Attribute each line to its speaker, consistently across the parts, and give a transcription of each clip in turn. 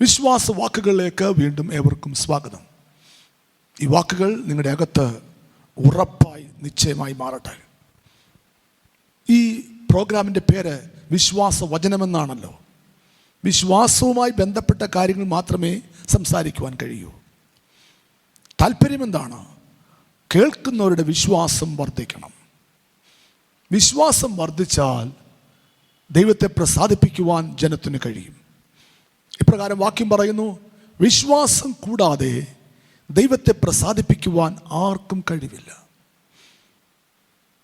Speaker 1: വിശ്വാസ വാക്കുകളിലേക്ക് വീണ്ടും ഏവർക്കും സ്വാഗതം. ഈ വാക്കുകൾ നിങ്ങളുടെ അകത്ത് ഉറപ്പായി നിശ്ചയമായി മാറട്ടെ. ഈ പ്രോഗ്രാമിന്റെ പേര് വിശ്വാസ വചനമെന്നാണല്ലോ വിശ്വാസവുമായി ബന്ധപ്പെട്ട കാര്യങ്ങൾ മാത്രമേ സംസാരിക്കുവാൻ കഴിയൂ. താല്പര്യം എന്താണ് കേൾക്കുന്നവരുടെ വിശ്വാസം വർദ്ധിക്കണം. വിശ്വാസം വർദ്ധിച്ചാൽ ദൈവത്തെ പ്രസാദിപ്പിക്കുവാൻ ജനത്തിന് കഴിയും. ഇപ്രകാരം വാക്യം പറയുന്നു വിശ്വാസം കൂടാതെ ദൈവത്തെ പ്രസാദിപ്പിക്കുവാൻ ആർക്കും കഴിവില്ല.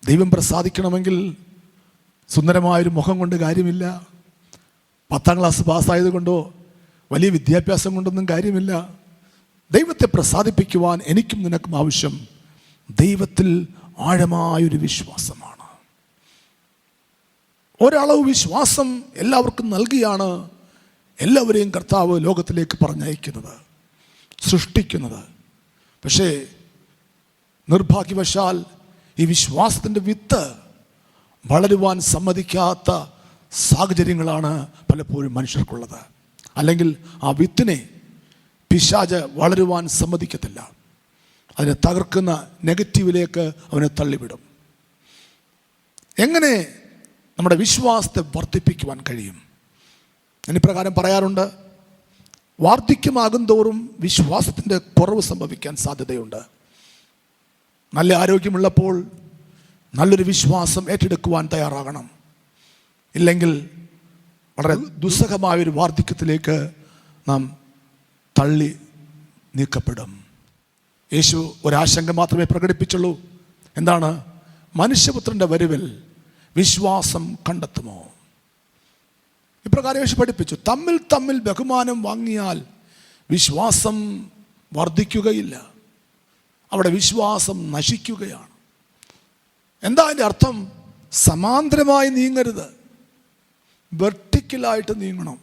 Speaker 1: ദൈവം പ്രസാദിക്കണമെങ്കിൽ സുന്ദരമായൊരു മുഖം കൊണ്ട് കാര്യമില്ല. പത്താം ക്ലാസ് പാസ്സായത് കൊണ്ടോ വലിയ വിദ്യാഭ്യാസം കൊണ്ടൊന്നും കാര്യമില്ല. ദൈവത്തെ പ്രസാദിപ്പിക്കുവാൻ എനിക്കും നിനക്കും ആവശ്യം ദൈവത്തിൽ ആഴമായൊരു വിശ്വാസമാണ്. ഒരളവ് വിശ്വാസം എല്ലാവർക്കും നൽകിയാണ്. എല്ലാവരെയും കർത്താവ് ലോകത്തിലേക്ക് പറഞ്ഞയക്കുന്നത് സൃഷ്ടിക്കുന്നത്. പക്ഷേ നിർഭാഗ്യവശാൽ ഈ വിശ്വാസത്തിന്റെ വിത്ത് വളരുവാൻ സമ്മതിക്കാത്ത സാഹചര്യങ്ങളാണ് പലപ്പോഴും മനുഷ്യർക്കുള്ളത്. അല്ലെങ്കിൽ ആ വിത്തിനെ പിശാജ് വളരുവാൻ സമ്മതിക്കത്തില്ല. അതിനെ തകർക്കുന്ന നെഗറ്റീവിലേക്ക് അവനെ തള്ളിവിടും. എങ്ങനെ നമ്മുടെ വിശ്വാസത്തെ വർദ്ധിപ്പിക്കുവാൻ കഴിയും? ഞാനിപ്രകാരം പറയാറുണ്ട് വാർദ്ധക്യമാകും തോറും വിശ്വാസത്തിന്റെ കുറവ് സംഭവിക്കാൻ സാധ്യതയുണ്ട്. നല്ല ആരോഗ്യമുള്ളപ്പോൾ നല്ലൊരു വിശ്വാസം ഏറ്റെടുക്കുവാൻ തയ്യാറാകണം. ഇല്ലെങ്കിൽ വളരെ ദുസ്സഹമായൊരു വാർദ്ധക്യത്തിലേക്ക് നാം തള്ളി നീക്കപ്പെടും. യേശു ഒരാശങ്ക മാത്രമേ പ്രകടിപ്പിച്ചുള്ളൂ. എന്താണ്? മനുഷ്യപുത്രന്റെ വരുവിൽ വിശ്വാസം കണ്ടെത്തുമോ? ഇപ്രകാരം യേശു പഠിപ്പിച്ചു. തമ്മിൽ തമ്മിൽ ബഹുമാനം വാങ്ങിയാൽ വിശ്വാസം വർദ്ധിക്കുകയില്ല. അവിടെ വിശ്വാസം നശിക്കുകയാണ്. എന്താ അതിന്റെ അർത്ഥം? സമാന്തരമായി നീങ്ങരുത്. വെർട്ടിക്കലായിട്ട് നീങ്ങണം.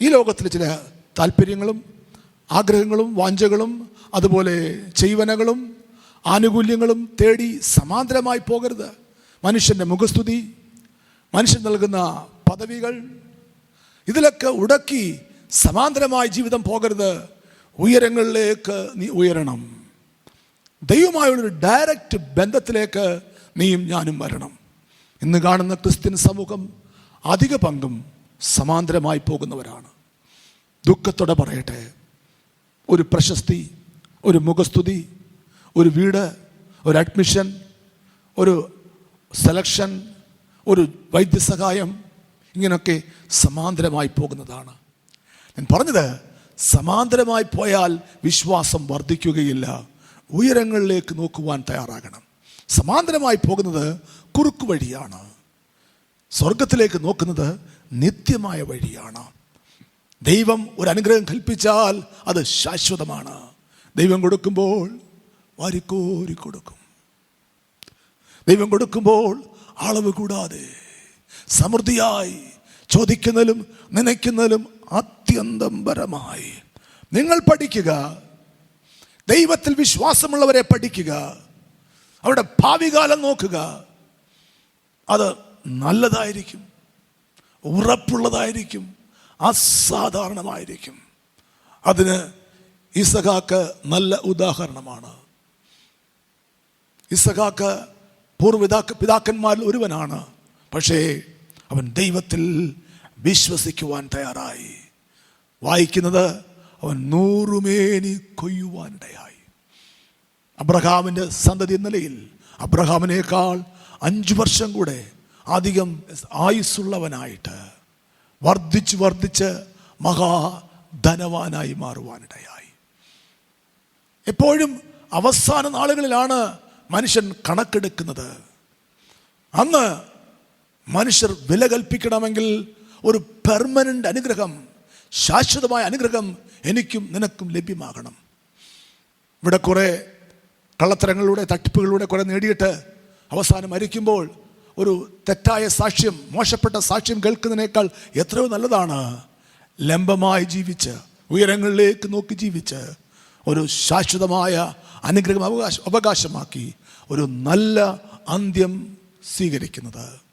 Speaker 1: ഈ ലോകത്തിൽ ചില താല്പര്യങ്ങളും ആഗ്രഹങ്ങളും വാഞ്ചകളും അതുപോലെ ചെയ്വനകളും ആനുകൂല്യങ്ങളും തേടി സമാന്തരമായി പോകരുത്. മനുഷ്യന്റെ മുഖസ്തുതി മനുഷ്യൻ നൽകുന്ന പദവികൾ ഇതിലൊക്കെ ഉടക്കി സമാന്തരമായി ജീവിതം പോകരുത്. ഉയരങ്ങളിലേക്ക് നീ ഉയരണം. ദൈവമായുള്ളൊരു ഡയറക്റ്റ് ബന്ധത്തിലേക്ക് നീയും ഞാനും വരണം. ഇന്ന് കാണുന്ന ക്രിസ്ത്യൻ സമൂഹം അധിക പങ്കും സമാന്തരമായി പോകുന്നവരാണ്. ദുഃഖത്തോടെ പറയട്ടെ. ഒരു പ്രശസ്തി ഒരു മുഖസ്തുതി ഒരു വീട് ഒരു അഡ്മിഷൻ ഒരു സെലക്ഷൻ ഒരു വൈദ്യസഹായം ഇങ്ങനെയൊക്കെ സമാന്തരമായി പോകുന്നതാണ്. ഞാൻ പറഞ്ഞത് സമാന്തരമായി പോയാൽ വിശ്വാസം വർദ്ധിക്കുകയില്ല. ഉയരങ്ങളിലേക്ക് നോക്കുവാൻ തയ്യാറാകണം. സമാന്തരമായി പോകുന്നത് കുറുക്കു വഴിയാണ്. സ്വർഗത്തിലേക്ക് നോക്കുന്നത് നിത്യമായ വഴിയാണ്. ദൈവം ഒരു അനുഗ്രഹം കൽപ്പിച്ചാൽ അത് ശാശ്വതമാണ്. ദൈവം കൊടുക്കുമ്പോൾ വാരിക്കോരി കൊടുക്കും. ദൈവം കൊടുക്കുമ്പോൾ അളവ് കൂടാതെ സമൃദ്ധിയായി ചോദിക്കുന്നതിലും നനയ്ക്കുന്നതിലും അത്യന്തം പരമായി. നിങ്ങൾ പഠിക്കുക. ദൈവത്തിൽ വിശ്വാസമുള്ളവരെ പഠിക്കുക. അവരുടെ ഭാവി കാലം നോക്കുക. അത് നല്ലതായിരിക്കും. ഉറപ്പുള്ളതായിരിക്കും. അസാധാരണമായിരിക്കും. അതിന് ഇസഖാക്ക് നല്ല ഉദാഹരണമാണ്. ഇസഖാക്ക് പൂർവിതാക്ക പിതാക്കന്മാരിൽ ഒരുവനാണ്. പക്ഷേ അവൻ ദൈവത്തിൽ വിശ്വസിക്കുവാൻ തയ്യാറായി. വായിക്കുന്നത് അവൻ നൂറുമേനി കൊയ്യുവാനിടയായി അബ്രഹാമിന്റെ സന്തതി നിലയിൽ അബ്രഹാമിനേക്കാൾ അഞ്ചു വർഷം കൂടെ അധികം ആയുസ്സുള്ളവനായിട്ട് വർദ്ധിച്ച് വർദ്ധിച്ച് മഹാധനവാനായി മാറുവാനിടയായി എപ്പോഴും അവസാന നാളുകളിലാണ് മനുഷ്യൻ കണക്കെടുക്കുന്നത്. അന്ന് മനുഷ്യർ വില കൽപ്പിക്കണമെങ്കിൽ ഒരു പെർമനന്റ് അനുഗ്രഹം ശാശ്വതമായ അനുഗ്രഹം എനിക്കും നിനക്കും ലഭ്യമാകണം. ഇവിടെ കുറേ കള്ളത്തരങ്ങളിലൂടെ തട്ടിപ്പുകളിലൂടെ കുറേ നേടിയിട്ട് അവസാനം മരിക്കുമ്പോൾ ഒരു തെറ്റായ സാക്ഷ്യം മോശപ്പെട്ട സാക്ഷ്യം കേൾക്കുന്നതിനേക്കാൾ എത്രയോ നല്ലതാണ്. ലംബമായി ജീവിച്ച് ഉയരങ്ങളിലേക്ക് നോക്കി ജീവിച്ച് ഒരു ശാശ്വതമായ അനുഗ്രഹം അവകാശ അവകാശമാക്കി ഒരു നല്ല അന്ത്യം സ്വീകരിക്കുന്നത്.